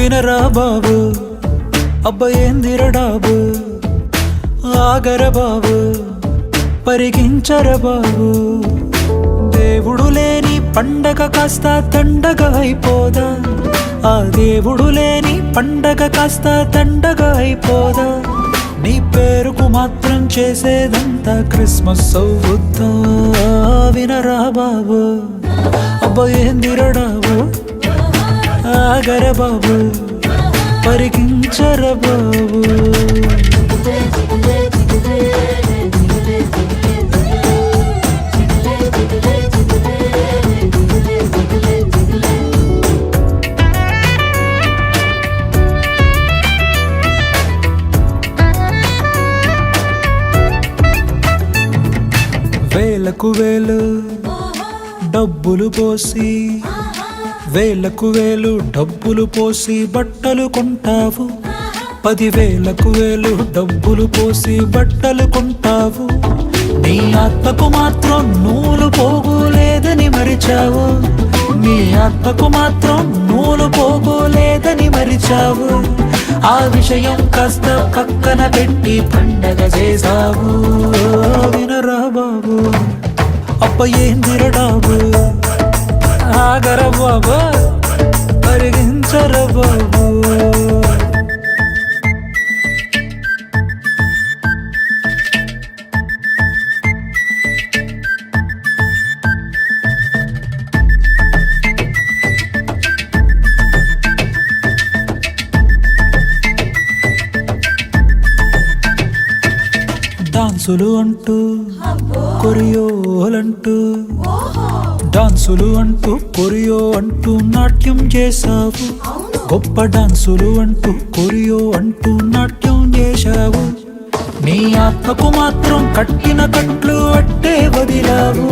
వినరా బాబు? అబ్బ ఏందిరడాబు ఆగర బాబు? పరిగించర బాబు? దేవుడు లేని పండగ కాస్త దండగ అయిపోదా? ఆ దేవుడు లేని పండగ కాస్త దండగ అయిపోదా? నీ పేరుకు మాత్రం చేసేదంతా క్రిస్మస్ అవుద్దా వినరా బాబు? అబ్బ ఏందిర డాబు? ఆగర బాబు పరికించర బాబు. వేలకు వేలు డబ్బులు పోసి వేలకు వేలు డబ్బులు పోసి బట్టలు కొంటావు. పదివేలకు వేలు డబ్బులు పోసి బట్టలు కొంటావు. నీ ఆత్మకు మాత్రం నూలు పోగులేదని మరిచావు. నీ ఆత్మకు మాత్రం నూలు పోగులేదని మరిచావు. ఆ విషయం కాస్త పక్కన పెట్టి పండగ చేసావు వినరా బాబు అప్ప ఏం తిరడావు ఆగర బాబు పరిగించర బాబు డాన్సులు అంటూ కొరియోలంటూ డాన్సులు అంటూ కొరియో అంటూ నాట్యం చేశావు. గొప్ప డాన్సులు అంటూ కొరియో అంటూ నాట్యం చేశావు. నీ ఆత్మకు మాత్రం కట్టిన కట్లు అట్టే వదిలావు.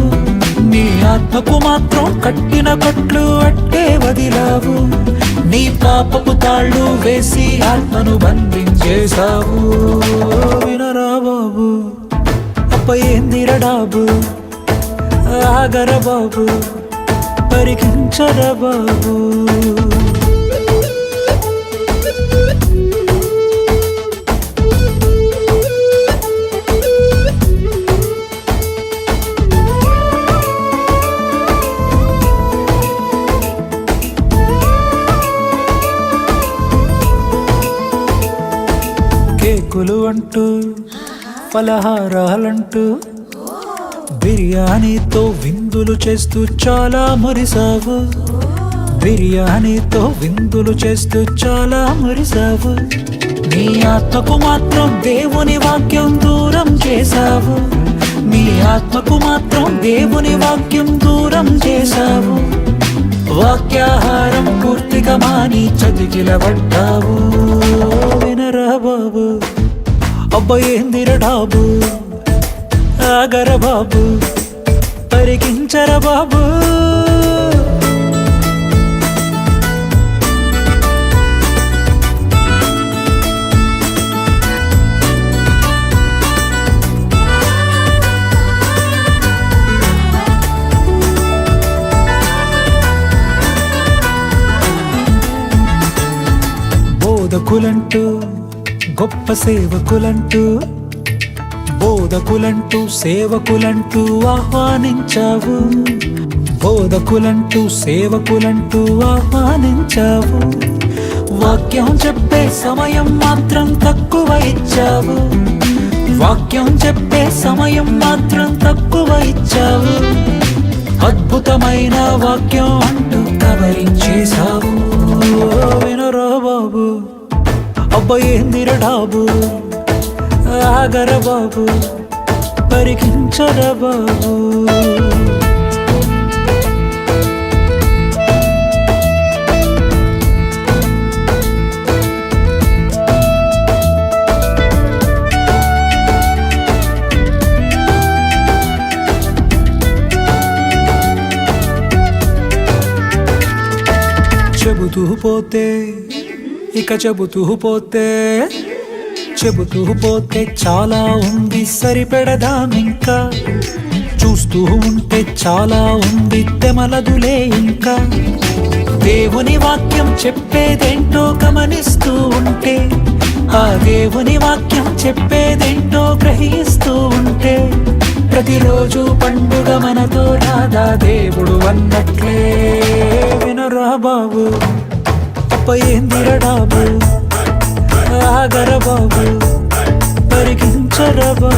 నీ ఆత్మకు మాత్రం కట్టిన కట్లు అట్టే వదిలావు. నీ పాపపు తాళ్ళు వేసి ఆత్మను బంధించేశావు. వినరా బాబు అప్ప ఏందిరడాబు ఆగర బాబు పరికించర బాబు. కేకులు అంటూ ఫలహారాలంటూ బిర్యానీతో విందులు చేస్తూ చాలా మురిసావు. బిర్యానీతో విందులు చేస్తూ చాలా మురిసావు. నీ ఆత్మకు మాత్రం దేవుని వాక్యం దూరం చేశావు. నీ ఆత్మకు మాత్రం దేవుని వాక్యం దూరం చేశావు. వాక్యాహారం పూర్తిగా మాని చతికిలబడ్డావు వినరా బాబు అబ్బాయి ఏందిర డాబు? సాగర బాబు పరికించర బాబు. బోధకులంటూ గొప్ప సేవకులంటూ బోధకులంటూ సేవకులంటూ ఆహ్వానించావు. బోధకులంటూ సేవకులంటూ ఆహ్వానించావు. వాక్యం చెప్పే సమయం మాత్రం తక్కువ ఇచ్చావు. వాక్యం చెప్పే సమయం మాత్రం తక్కువ ఇచ్చావు. అద్భుతమైన వాక్యం అంటూ కవరించేశావు. వినరా బాబు అబ్బాయి ఏందిర డాబు? ఆగర బాబు పరికించర బాబు చెబుతూ పోతే ఇక చెబుతూ పోతే చెబుతూ పోతే చాలా ఉంది సరిపెడదామింకా. చూస్తూ ఉంటే చాలా ఉంది తెమలదులే ఇంకా. దేవుని వాక్యం చెప్పేదేంటో గమనిస్తూ ఉంటే ఆ దేవుని వాక్యం చెప్పేదేంటో గ్రహిస్తూ ఉంటే ప్రతిరోజు పండుగ మనతో రాదా దేవుడు అన్నట్లే. వినరా బాబు అప్ప ఏందిర బాబు ఆగరబాబు పరిగించరబాబు